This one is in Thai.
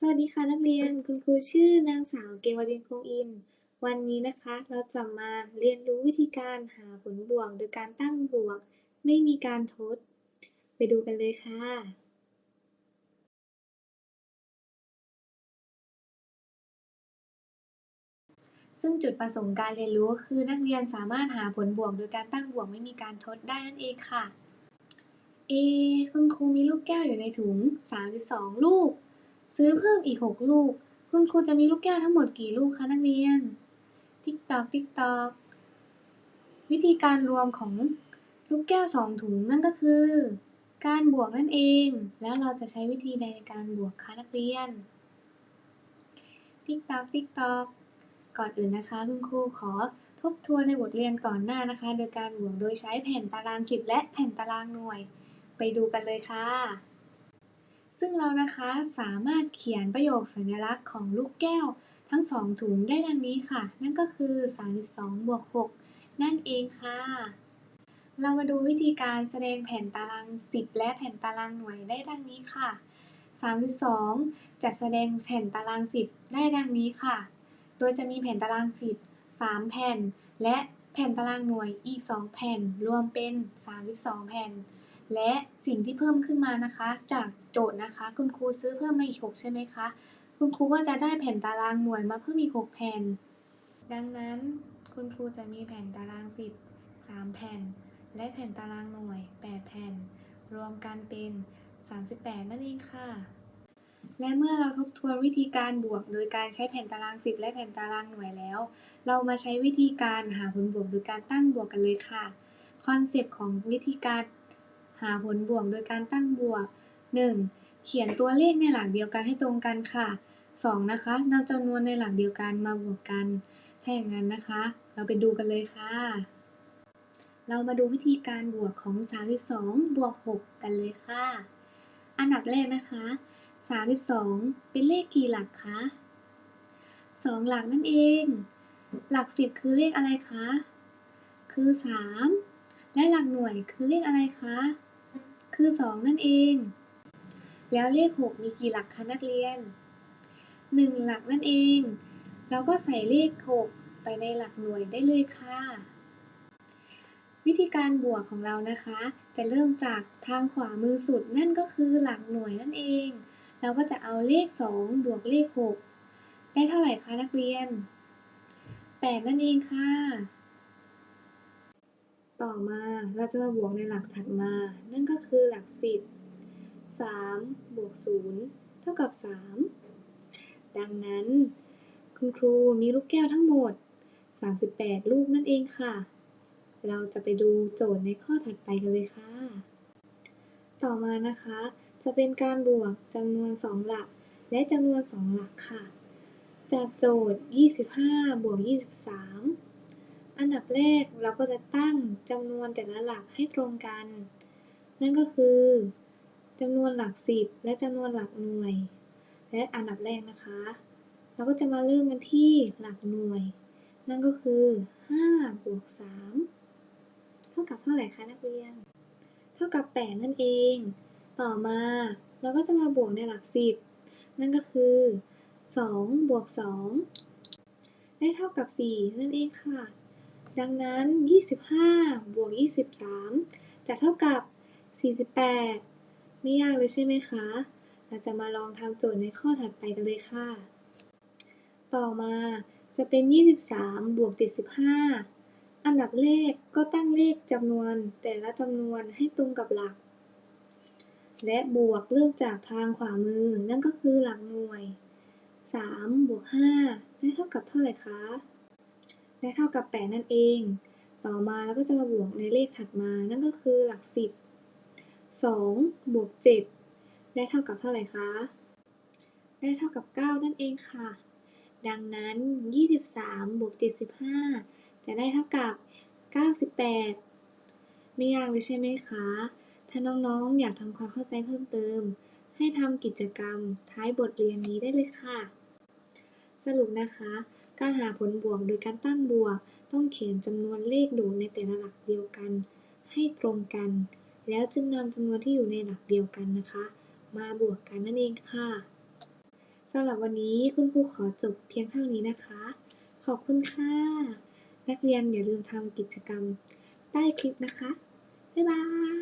สวัสดีค่ะนักเรียนคุณครูชื่อนางสาวเกวลินคงอิน วันนี้นะคะเราจะมาเรียนรู้วิธีการหาผลบวกโดยการตั้งบวก ไม่มีการทด ไปดูกันเลยค่ะ ซึ่งจุดประสงค์การเรียนรู้คือนักเรียนสามารถหาผลบวกโดยการตั้งบวกไม่มีการทดได้นั่นเองค่ะ เอ คุณครูมีลูกแก้วอยู่ในถุง 32 ลูก ซื้อเพิ่มอีก6ลูก คุณครูจะมีลูกแก้วทั้งหมดกี่ลูกคะนักเรียน ติ๊กตอกติ๊กตอก วิธีการรวมของลูกแก้ว2ถุงนั่นก็คือ การบวกนั่นเอง แล้วเราจะใช้วิธีใดในการบวกคะนักเรียน ติ๊กตอกติ๊กตอก ก่อนอื่นนะคะ คุณครูขอทบทวนในบทเรียนก่อนหน้านะคะ โดยการบวกโดยใช้แผ่นตาราง10และแผ่นตารางหน่วย ไปดูกันเลยค่ะ ซึ่งเรานะคะสามารถเขียนประโยคสัญลักษณ์ของลูกแก้ว ทั้งสองถุงได้ดังนี้ค่ะ นั่นก็คือ 32บวก6นั่นเองค่ะ เรามาดูวิธีการแสดงแผ่นตาราง 10 และแผ่นตารางหน่วยได้ดังนี้ค่ะ 32จะแสดงแผ่นตาราง 10 ได้ดังนี้ค่ะ โดยจะมีแผ่นตาราง 10 3 แผ่น และแผ่นตารางหน่วยอีก 2 แผ่น รวมเป็น 32 แผ่น และสิ่งที่เพิ่มขึ้นมานะคะ จากโจทย์นะคะ คุณครูซื้อเพิ่มมาอีก 6 ใช่ไหมคะ คุณครูก็จะได้แผ่นตารางหน่วยมาเพิ่มอีก 6 แผ่น ดังนั้นคุณครูจะมีแผ่นตาราง 10 3 แผ่น และแผ่นตารางหน่วย 8 แผ่น รวมกันเป็น 38 นั่นเองค่ะ และเมื่อเราทบทวนวิธีการบวก โดยการใช้แผ่นตาราง 10 และแผ่นตารางหน่วยแล้ว เรามาใช้วิธีการหาผลบวกโดยการตั้งบวกกันเลยค่ะคอนเซปต์ของวิธีการ หาผลบวกโดยการตั้งบวก 1. เขียนตัวเลขในหลักเดียวกันให้ตรงกันค่ะ 2. นะคะนำจำนวนในหลักเดียวกันมาบวกกัน ถ้าอย่างนั้นนะคะ เราไปดูกันเลยค่ะ เรามาดูวิธีการบวกของ 32 บวก 6 กันเลยค่ะ อันดับแรกนะคะ 32 เป็นเลขกี่หลักคะ 2 หลักนั่นเอง หลัก 10 คือเลขอะไรคะ คือ 3 และหลักหน่วยคือเลขอะไรคะ คือ 2 นั่นเอง แล้วเลข 6 มีกี่หลักคะนักเรียน 1 หลักนั่นเอง เราก็ใส่เลข 6 ไปในหลักหน่วยได้เลยค่ะ วิธีการบวกของเรานะคะ จะเริ่มจากทางขวามือสุดนั่นก็คือหลักหน่วยนั่นเอง เราก็จะเอาเลข 2 บวกเลข 6 ได้เท่าไหร่คะนักเรียน 8 นั่นเองค่ะ ต่อมาเราจะมาบวกในหลักถัดมา นั่นก็คือหลัก 10 3บวก0เท่ากับ 3 ดังนั้น คุณครูมีลูกแก้วทั้งหมด 38 ลูกนั่นเองค่ะ เราจะไปดูโจทย์ในข้อถัดไปกันเลยค่ะ ต่อมานะคะ จะเป็นการบวกจำนวน 2 หลัก และจำนวน 2 หลักค่ะ จากโจทย์ 25 บวก 23 อันดับแรกเราก็จะตั้งจำนวนแต่ละหลักให้ตรงกัน นั่นก็คือจำนวนหลัก10และจำนวนหลักหน่วย และอันดับแรกนะคะ เราก็จะมาเริ่มกันที่หลักหน่วย นั่นก็คือ5บวก3เท่ากับเท่าไหร่คะนักเรียน เท่ากับ 8 นั่นเอง ต่อมาเราก็จะมาบวกในหลัก10นั่นก็คือ2บวก2ได้เท่ากับ 4 นั่นเองค่ะ ดังนั้น 25 บวก 23 จะเท่ากับ 48 ไม่ยากเลยใช่ไหมคะ เราจะมาลองทำโจทย์ในข้อถัดไปกันเลยค่ะ ต่อมาจะเป็น 23 บวก75อันดับแรกก็ตั้งเลขจำนวนแต่ละจำนวนให้ตรงกับหลัก และบวกเริ่มจากทางขวามือ นั่นก็คือหลักหน่วย 3 บวก 5 ได้เท่ากับเท่าไหร่คะ ได้เท่ากับ 8 นั่นเอง ต่อมาเราก็จะมาบวกในเลขถัดมานั่นก็คือหลัก 10 2 บวก 7 ได้เท่ากับเท่าไหร่คะ ได้เท่ากับ 9 นั่นเองค่ะ ดังนั้น 23 บวก 75 จะได้เท่ากับ 98 ไม่ยากเลยใช่ไหมคะ ถ้าน้องๆ อยากทำความเข้าใจเพิ่มเติม ให้ทำกิจกรรมท้ายบทเรียนนี้ได้เลยค่ะ สรุปนะคะ การหาผลบวกโดยการตั้งบวก ต้องเขียนจำนวนเลขโดดในแต่ละหลักเดียวกัน ให้ตรงกัน แล้วจึงนำจำนวนที่อยู่ในหลักเดียวกันนะคะ มาบวกกันนั่นเองค่ะสำหรับวันนี้คุณครูขอจบเพียงเท่านี้นะคะ ขอบคุณค่ะ นักเรียนอย่าลืมทำกิจกรรมใต้คลิปนะคะ บ๊ายบาย